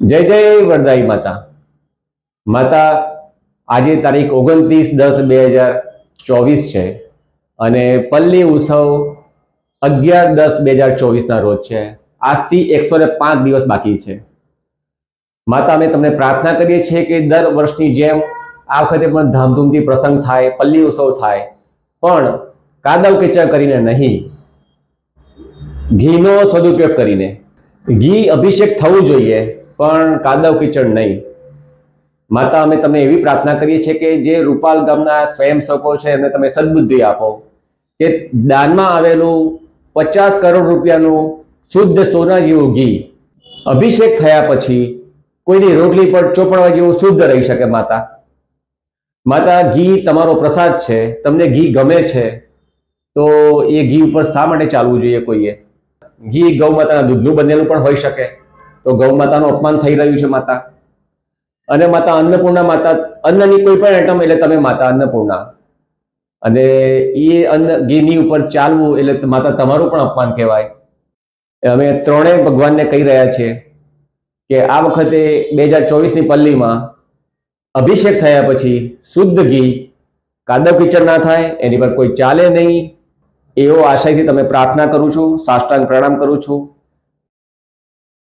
જય જય વરદાઈ માતા. માતા, આજે તારીખ ઓગણત્રીસ દસ બે હજાર ચોવીસ છે અને પલ્લી ઉત્સવ અગિયાર દસ બે હજાર ચોવીસના રોજ છે. આજથી એકસો ને પાંચ દિવસ બાકી છે. માતા, અમે તમને પ્રાર્થના કરીએ છીએ કે દર વર્ષની જેમ આ વખતે પણ ધામધૂમથી પ્રસંગ થાય, પલ્લી ઉત્સવ થાય. પણ કાદવ કિચડ કરીને નહીં, ઘીનો સદુપયોગ કરીને. ઘી અભિષેક થવું જોઈએ. પણ કાદવ કિચડ નહીં. માતા, અમે તમને એવી પ્રાર્થના કરીએ છીએ કે જે રૂપાલ ગામના સ્વયંસેવકો છે, એમને તમે સદબુદ્ધિ આપો કે દાનમાં આવેલું પચાસ કરોડ રૂપિયાનું શુદ્ધ સોના જેવું ઘી અભિષેક થયા પછી કોઈની રોટલી પર ચોપડવા જેવું શુદ્ધ રહી શકે માતા. માતા, ઘી તમારો પ્રસાદ છે, તમને ઘી ગમે છે, તો એ ઘી ઉપર શા માટે ચાલવું જોઈએ કોઈએ? ઘી ગૌ માતાના દૂધનું બનેલું પણ હોઈ શકે. તો ગૌ માતાનું અપમાન થઈ રહ્યું છે માતા. અને માતા અન્નપૂર્ણા માતા, અન્નની કોઈ પણ આઈટમ એટલે તમે માતા અન્નપૂર્ણા. અને એ અન્ન ઘીની ઉપર ચાલવું એટલે માતા તમારું પણ અપમાન કહેવાય. અમે ત્રણેય ભગવાનને કહી રહ્યા છીએ કે આ વખતે બે હજાર ચોવીસની પલ્લીમાં અભિષેક થયા પછી શુદ્ધ ઘી કાદવ કિચડ ના થાય, એની પર કોઈ ચાલે નહીં. એવો આશયથી તમે પ્રાર્થના કરું છું, સાષ્ટાંગ પ્રણામ કરું છું.